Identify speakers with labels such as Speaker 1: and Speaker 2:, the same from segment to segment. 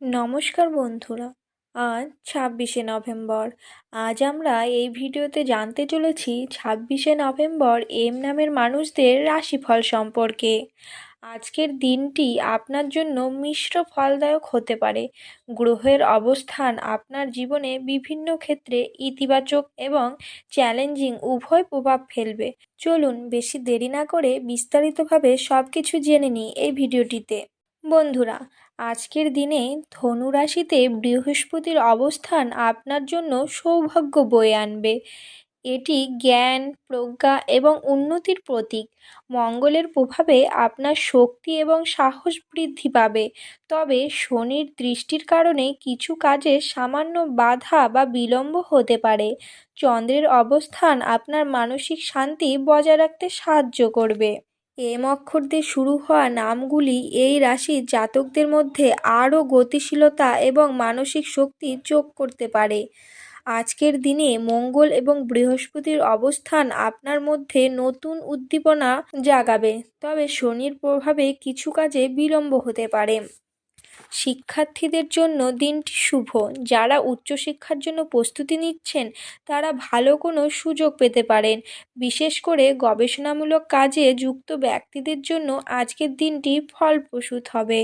Speaker 1: নমস্কার বন্ধুরা, আজ ছাব্বিশে নভেম্বর। আজ আমরা এই ভিডিওতে জানতে চলেছি ছাব্বিশে নভেম্বর এম নামের মানুষদের রাশিফল সম্পর্কে। আজকের দিনটি আপনার জন্য মিশ্র ফলদায়ক হতে পারে। গ্রহের অবস্থান আপনার জীবনে বিভিন্ন ক্ষেত্রে ইতিবাচক এবং চ্যালেঞ্জিং উভয় প্রভাব ফেলবে। চলুন বেশি দেরি না করে বিস্তারিতভাবে সব কিছু জেনে নিই এই ভিডিওটিতে। বন্ধুরা আজকের দিনে ধনু রাশিতে বৃহস্পতির অবস্থান আপনার জন্য সৌভাগ্য বয়ে আনবে। এটি জ্ঞান, প্রজ্ঞা এবং উন্নতির প্রতীক। মঙ্গলের প্রভাবে আপনার শক্তি এবং সাহস বৃদ্ধি পাবে। তবে শনির দৃষ্টির কারণে কিছু কাজে সামান্য বাধা বা বিলম্ব হতে পারে। চন্দ্রের অবস্থান আপনার মানসিক শান্তি বজায় রাখতে সাহায্য করবে। এম অক্ষর দিয়ে শুরু হওয়া নামগুলি এই রাশির জাতকদের মধ্যে আরও গতিশীলতা এবং মানসিক শক্তি যোগ করতে পারে। আজকের দিনে মঙ্গল এবং বৃহস্পতির অবস্থান আপনার মধ্যে নতুন উদ্দীপনা জাগাবে, তবে শনির প্রভাবে কিছু কাজে বিলম্ব হতে পারে। শিক্ষার্থীদের জন্য দিনটি শুভ। যারা উচ্চশিক্ষার জন্য প্রস্তুতি নিচ্ছেন, তারা ভালো কোনো সুযোগ পেতে পারেন। বিশেষ করে গবেষণামূলক কাজে যুক্ত ব্যক্তিদের জন্য আজকের দিনটি ফলপ্রসূত হবে।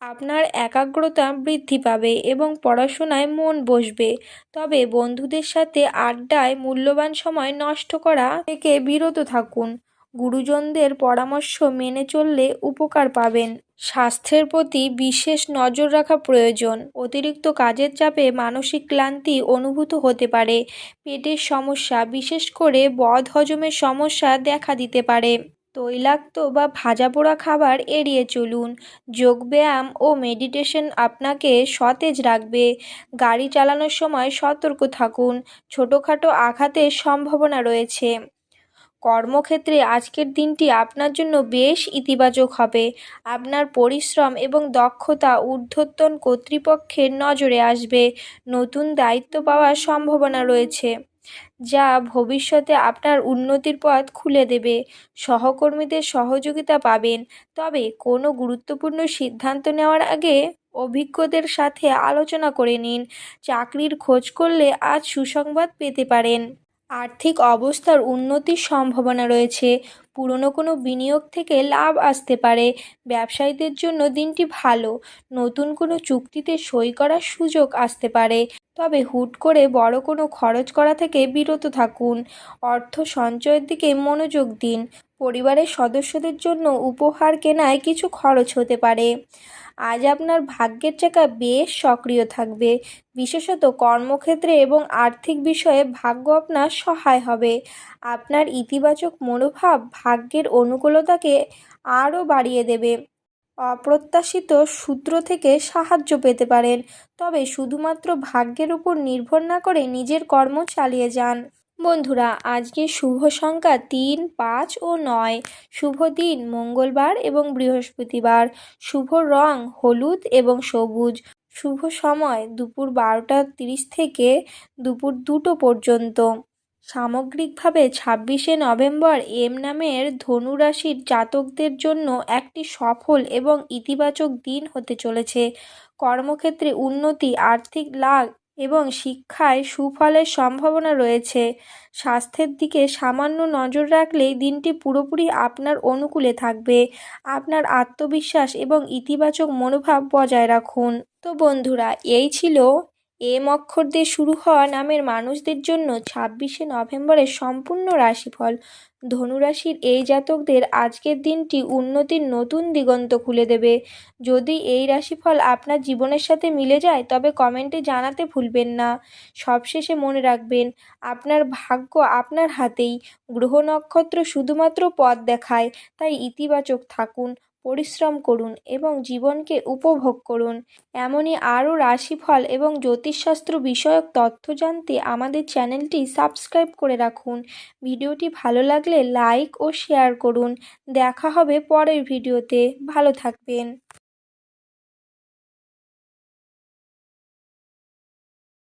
Speaker 1: আপনার একাগ্রতা বৃদ্ধি পাবে এবং পড়াশোনায় মন বসবে। তবে বন্ধুদের সাথে আড্ডায় মূল্যবান সময় নষ্ট করা থেকে বিরত থাকুন। গুরুজনদের পরামর্শ মেনে চললে উপকার পাবেন। স্বাস্থ্যের প্রতি বিশেষ নজর রাখা প্রয়োজন। অতিরিক্ত কাজের চাপে মানসিক ক্লান্তি অনুভূত হতে পারে। পেটের সমস্যা, বিশেষ করে বদ হজমের সমস্যা দেখা দিতে পারে। তৈলাক্ত বা ভাজা পোড়া খাবার এড়িয়ে চলুন। যোগব্যায়াম ও মেডিটেশন আপনাকে সতেজ রাখবে। গাড়ি চালানোর সময় সতর্ক থাকুন। ছোটোখাটো আঘাতের সম্ভাবনা রয়েছে। কর্মক্ষেত্রে আজকের দিনটি আপনার জন্য বেশ ইতিবাচক হবে। আপনার পরিশ্রম এবং দক্ষতা ঊর্ধ্বতন কর্তৃপক্ষের নজরে আসবে। নতুন দায়িত্ব পাওয়ার সম্ভাবনা রয়েছে, যা ভবিষ্যতে আপনার উন্নতির পথ খুলে দেবে। সহকর্মীদের সহযোগিতা পাবেন, তবে কোনো গুরুত্বপূর্ণ সিদ্ধান্ত নেওয়ার আগে অভিজ্ঞদের সাথে আলোচনা করে নিন। চাকরির খোঁজ করলে আজ সুসংবাদ পেতে পারেন। আর্থিক অবস্থার উন্নতির সম্ভাবনা রয়েছে। পুরনো কোনো বিনিয়োগ থেকে লাভ আসতে পারে। ব্যবসায়ীদের জন্য দিনটি ভালো। নতুন কোনো চুক্তিতে সই করার সুযোগ আসতে পারে। তবে হুট করে বড় কোনো খরচ করা থেকে বিরত থাকুন। অর্থ সঞ্চয়ের দিকে মনোযোগ দিন। পরিবারের সদস্যদের জন্য উপহার কেনায় কিছু খরচ হতে পারে। আজ আপনার ভাগ্যের চাকা বেশ সক্রিয় থাকবে। বিশেষত কর্মক্ষেত্রে এবং আর্থিক বিষয়ে ভাগ্য আপনার সহায় হবে। আপনার ইতিবাচক মনোভাব ভাগ্যের অনুকূলতাকে আরও বাড়িয়ে দেবে। অপ্রত্যাশিত সূত্র থেকে সাহায্য পেতে পারেন। তবে শুধুমাত্র ভাগ্যের উপর নির্ভর না করে নিজের কর্ম চালিয়ে যান। বন্ধুরা, আজকে শুভ সংখ্যা তিন, পাঁচ ও নয়। শুভ দিন, মঙ্গলবার এবং বৃহস্পতিবার। শুভ রং, হলুদ এবং সবুজ। শুভ সময়, দুপুর বারোটা তিরিশ থেকে দুপুর দুটো পর্যন্ত। সামগ্রিকভাবে ছাব্বিশে নভেম্বর এম নামের ধনুরাশির জাতকদের জন্য একটি সফল এবং ইতিবাচক দিন হতে চলেছে। কর্মক্ষেত্রে উন্নতি, আর্থিক লাভ এবং শিক্ষায় সুফলের সম্ভাবনা রয়েছে। স্বাস্থ্যের দিকে সামান্য নজর রাখলেই দিনটি পুরোপুরি আপনার অনুকূলে থাকবে। আপনার আত্মবিশ্বাস এবং ইতিবাচক মনোভাব বজায় রাখুন। তো বন্ধুরা, এই ছিল এম অক্ষর দিয়ে শুরু হওয়া নামের মানুষদের জন্য ছাব্বিশে নভেম্বরের সম্পূর্ণ রাশিফল। ধনুরাশির এই জাতকদের আজকের দিনটি উন্নতির নতুন দিগন্ত খুলে দেবে। যদি এই রাশিফল আপনার জীবনের সাথে মিলে যায়, তবে কমেন্টে জানাতে ভুলবেন না। সবশেষে মনে রাখবেন, আপনার ভাগ্য আপনার হাতেই। গ্রহ নক্ষত্র শুধুমাত্র পথ দেখায়, তাই ইতিবাচক থাকুন। পরিশ্রম করুন এবং জীবনকে উপভোগ করুন। এমনই আরও রাশিফল এবং জ্যোতিষশাস্ত্র বিষয়ক তথ্য জানতে আমাদের চ্যানেলটি সাবস্ক্রাইব করে রাখুন। ভিডিওটি ভালো লাগলে লাইক ও শেয়ার করুন। দেখা হবে পরের ভিডিওতে। ভালো থাকবেন।